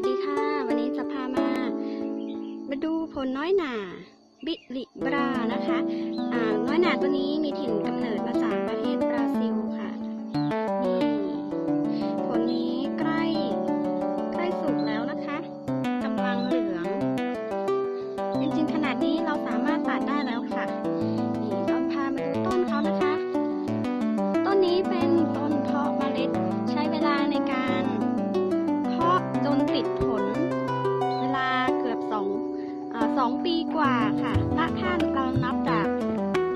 วัสดีค่ะ วันนี้จะพามา มาดูผลน้อยหนาบิลิบรานะคะอ่าน้อยหนาตัวนี้มีถิ่นกำเนิดมาจากประเทศบราซิลค่ะนี่ผลนี้ใกล้ใกล้สุกแล้วนะคะกำลังเหลือง จริงๆขนาดนี้เราสามารถตัดได้แล้วค่ะนี่เราพามาดูต้นเขานะคะ ต้นนี้เป็น กว่าค่ะละถ้าเรานับจาก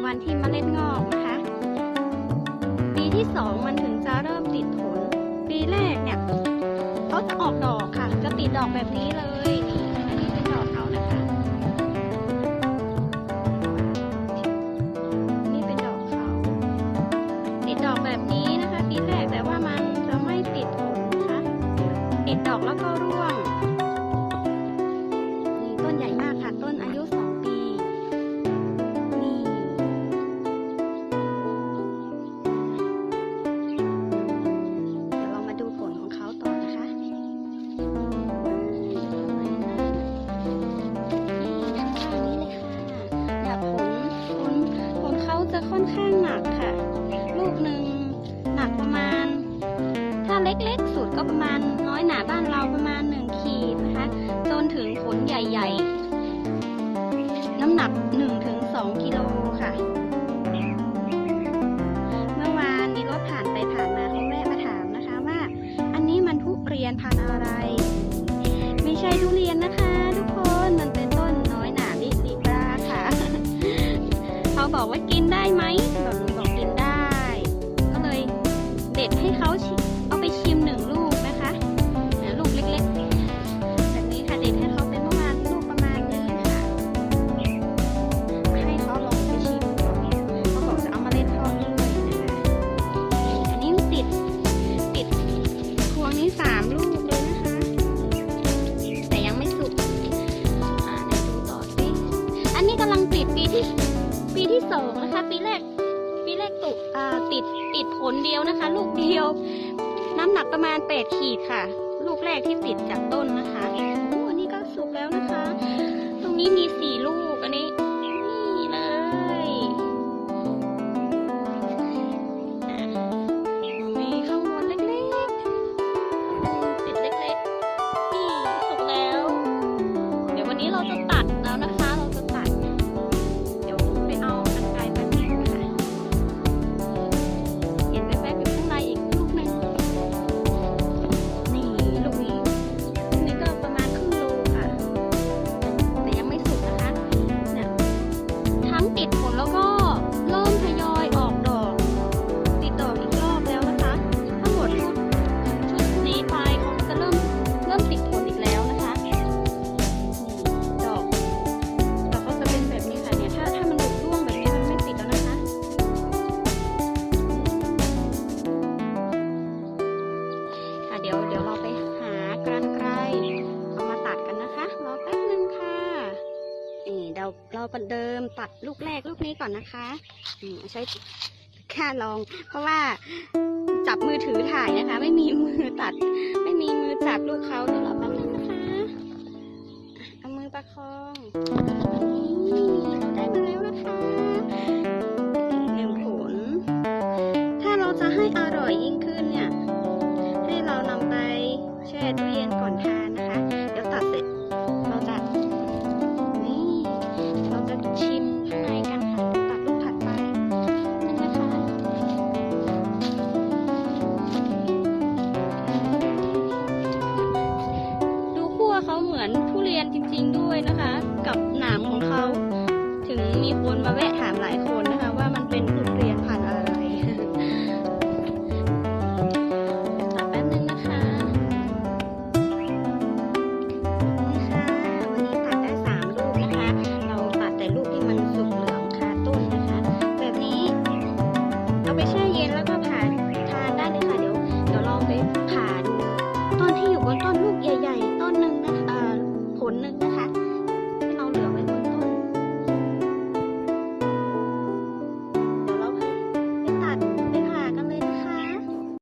วันที่เมล็ดงอกนะคะ ปีที่สองมันถึงจะเริ่มติดผล ปีแรกเนี่ยเขาจะออกดอกค่ะ จะติดดอกแบบนี้เลย เขาจะค่อนข้างหนักค่ะ ลูกหนึ่งหนักประมาณ ถ้าเล็กๆสุดก็ประมาณน้อยหนาบ้านเราประมาณหนึ่งขีดนะคะ จนถึงผลใหญ่ๆ น้ำหนัก1ถึง2กิโลค่ะเมื่อวานมีรถผ่านไปผ่านมาเขาแวะมาถามนะคะว่าอันนี้มันทุเรียนพันธุ์อะไร ไม่ใช่ทุเรียนนะคะ ทุกคนมันเป็นต้นน้อยหนาบิบิบราค่ะ เขาบอกว่า ได้ไหมบอกหนูบอกกินได้ ก็เลยเด็ดให้เขาชิเอาไปชิมหนึ่งลูกนะคะลูกเล็กๆแบบนี้ค่ะเด็ดให้เขาเป็นประมาณลูกประมาณนี้ค่ะให้เขาลองไปชิมก่อนเขาบอกจะเอามาเล่นทอดด้วยนะคะอันนี้ติดติดพวงนี้สามลูกเลยนะคะ แต่ยังไม่สุกอ่าดูต่อสิอันนี้กำลังติดปีที่ปีที่สองนะคะ ติดผลเดียวนะคะ ลูกเดียว น้ำหนักประมาณ 8 ขีดค่ะ ลูกแรกที่ติดจากต้นนะคะโอ้อันนี้ก็สุกแล้วนะคะ ตรงนี้มีสี่ลูก นี่เราเราประเดิมตัดลูกแรกลูกนี้ก่อนนะคะอืมใช้แค่ลอง เพราะว่าจับมือถือถ่ายนะคะ ไม่มีมือตัด ไม่มีมือจับลูกเขาเดี๋ยวรอแป๊บนึงนะคะ เอามือประคอง มีคนมาแวะถามหลายคน